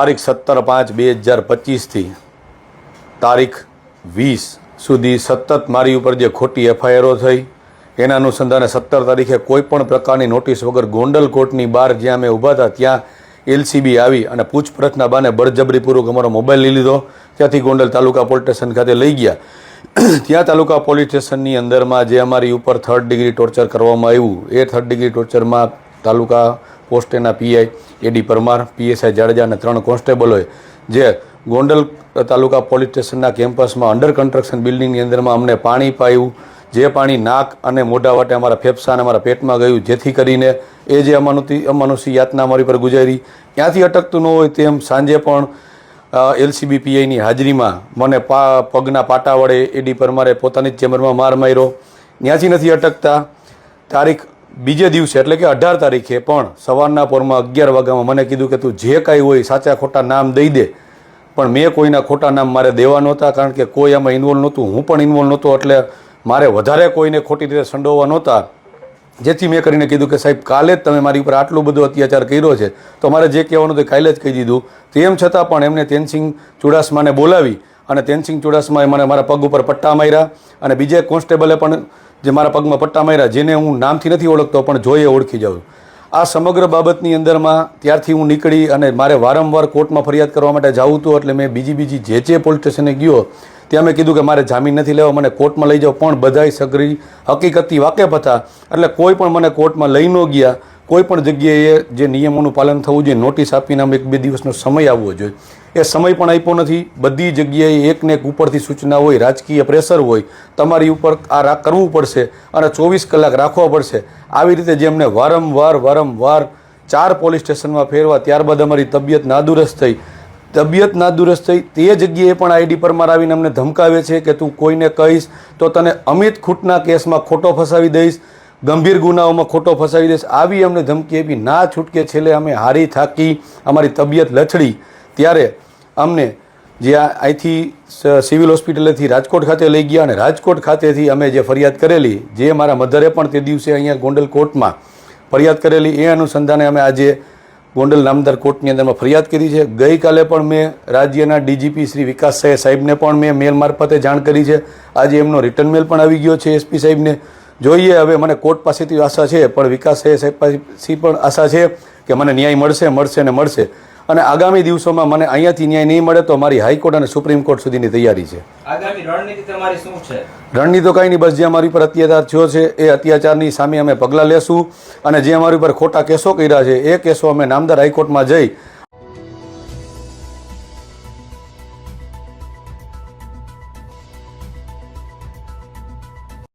તારીખ સત્તર પાંચ બે હજાર પચીસથી તારીખ વીસ સુધી સતત મારી ઉપર જે ખોટી એફઆઈઆરો થઈ, એના અનુસંધાને સત્તર તારીખે કોઈ પણ પ્રકારની નોટિસ વગર ગોંડલ કોર્ટની બહાર જ્યાં અમે ઊભા હતા, ત્યાં એલસીબી આવી અને પૂછપરછના બાને બળજબરીપૂર્વક અમારો મોબાઈલ લઈ લીધો. ત્યાંથી ગોંડલ તાલુકા પોલીસ સ્ટેશન ખાતે લઈ ગયા. ત્યાં તાલુકા પોલીસ સ્ટેશનની અંદરમાં જે અમારી ઉપર થર્ડ ડિગ્રી ટોર્ચર કરવામાં આવ્યું, એ થર્ડ ડિગ્રી ટોર્ચરમાં તાલુકા પોસ્ટેના PI A D Parmar, PSI Jadeja અને ત્રણ કોન્સ્ટેબલોએ જે ગોંડલ તાલુકા પોલીસ સ્ટેશનના કેમ્પસમાં અંડર કન્સ્ટ્રક્શન બિલ્ડિંગની અંદરમાં અમને પાણી પાયું, જે પાણી નાક અને મોઢા વાટે અમારા ફેફસા અને અમારા પેટમાં ગયું, જેથી કરીને એ જે અમાનુતી અમાનુષી યાતના અમારી પર ગુજારી. ત્યાંથી અટકતું ન હોય તેમ સાંજે પણ એલસીબી પીઆઈની હાજરીમાં મને પા, પગના પાટા વડે એડી પરમારે પોતાની જ ચેમ્બરમાં માર માર્યો. ત્યાંથી નથી અટકતા. તારીખ બીજે દિવસે, એટલે કે અઢાર તારીખે પણ સવારના પોરમાં અગિયાર વાગ્યામાં મને કીધું કે તું જે કાંઈ હોય સાચા ખોટા નામ દઈ દે. પણ મેં કોઈના ખોટા નામ મારે દેવા નહોતા, કારણ કે કોઈ આમાં ઇન્વોલ્વ નહોતું. હું પણ ઇન્વોલ્વ નહોતો, એટલે મારે વધારે કોઈને ખોટી રીતે સંડોવવા નહોતા. જેથી મેં કરીને કીધું કે સાહેબ, કાલે જ તમે મારી ઉપર આટલું બધો અત્યાચાર કર્યો છે. તો મારે જે કહેવાનું તે કાલે જ કહી દીધું. તેમ છતાં પણ એમને તેનસિંહ ચુડાસમાને બોલાવી. અને તેનસિંહ ચુડાસમાએ મને મારા પગ ઉપર પટ્ટા માર્યા અને બીજે કોન્સ્ટેબલે પણ જે મારા પગમાં પટ્ટા માર્યા, જેને હું નામથી નથી ઓળખતો, પણ જોઈએ ઓળખી જાઉં. આ સમગ્ર બાબતની અંદરમાં ત્યારથી હું નીકળી અને મારે વારંવાર કોર્ટમાં ફરિયાદ કરવા માટે જવું હતું, એટલે મેં બીજી બીજી જે જે પોલીસ સ્ટેશને ગયો, ત્યાં મેં કીધું કે મારે જામીન નથી લેવા, મને કોર્ટમાં લઈ જાઓ, પણ બધાય સગરી હકીકતથી વાકેફ હતા. એટલે કોઈ પણ મને કોર્ટમાં લઈ ન ગયા કોઈ પણ જગ્યાએ જે નિયમોનું પાલન થવું જોઈએ, નોટિસ આપીને આમ એક બે દિવસનો સમય આવવો જોઈએ. એ સમય પણ આપ્યો નથી. બધી જગ્યાએ એકને એક ઉપરથી સૂચના હોય, રાજકીય પ્રેશર હોય, તમારી ઉપર આ રા, કરવું પડશે અને ચોવીસ કલાક રાખવા પડશે. આવી રીતે જે અમને વારંવાર વારંવાર ચાર પોલીસ સ્ટેશનમાં ફેરવા, ત્યારબાદ અમારી તબિયત નાદુરસ્ત થઈ. તબિયત નાદુરસ્ત થઈ, તે જગ્યાએ પણ આઈડી પર આવીને અમને ધમકાવે છે કે તું કોઈને કહીશ, તો તને અમિત ખૂટના કેસમાં ખોટો ફસાવી દઈશ. ગંભીર ગુનાઓમાં ખોટો ફસાવી દેશે આવી અમને ધમકી આપી, ના છૂટકે છેલ્લે અમે હારી થાકી, અમારી તબિયત લથડી. ત્યારે અમને જે અહીંથી સિવિલ હોસ્પિટલેથી રાજકોટ ખાતે લઈ ગયા અને રાજકોટ ખાતેથી અમે જે ફરિયાદ કરેલી, જે મારા મધરે પણ તે દિવસે અહીંયા ગોંડલ કોર્ટમાં ફરિયાદ કરેલી, એ અનુસંધાને અમે આજે ગોંડલ નામદાર કોર્ટની અંદરમાં ફરિયાદ કરી છે. ગઈકાલે પણ મેં રાજ્યના ડીજીપી શ્રી વિકાસ સાહેબ સાહેબને પણ મેં મેલ મારફતે જાણ કરી છે. આજે એમનો રિટર્ન મેલ પણ આવી ગયો છે એસપી સાહેબને. જોઈએ હવે મને કોર્ટ પાસેથી આશા છે પણ વિકાસ સાહેબ પાસેથી પણ આશા છે કે મને ન્યાય મળશે મળશે ને મળશે. અને આગામી દિવસોમાં મને અહીંયાથી ન્યાય નહીં મળે તો મારી હાઈકોર્ટ અને સુપ્રીમ કોર્ટ સુધીની તૈયારી છે. રણનીતિ તો કાંઈ નહીં બસ જે અમારી ઉપર અત્યાચાર થયો છે એ અત્યાચારની સામે અમે પગલાં લેશું. અને જે અમારી ઉપર ખોટા કેસો કર્યા છે એ કેસો અમે નામદાર હાઈકોર્ટમાં જઈ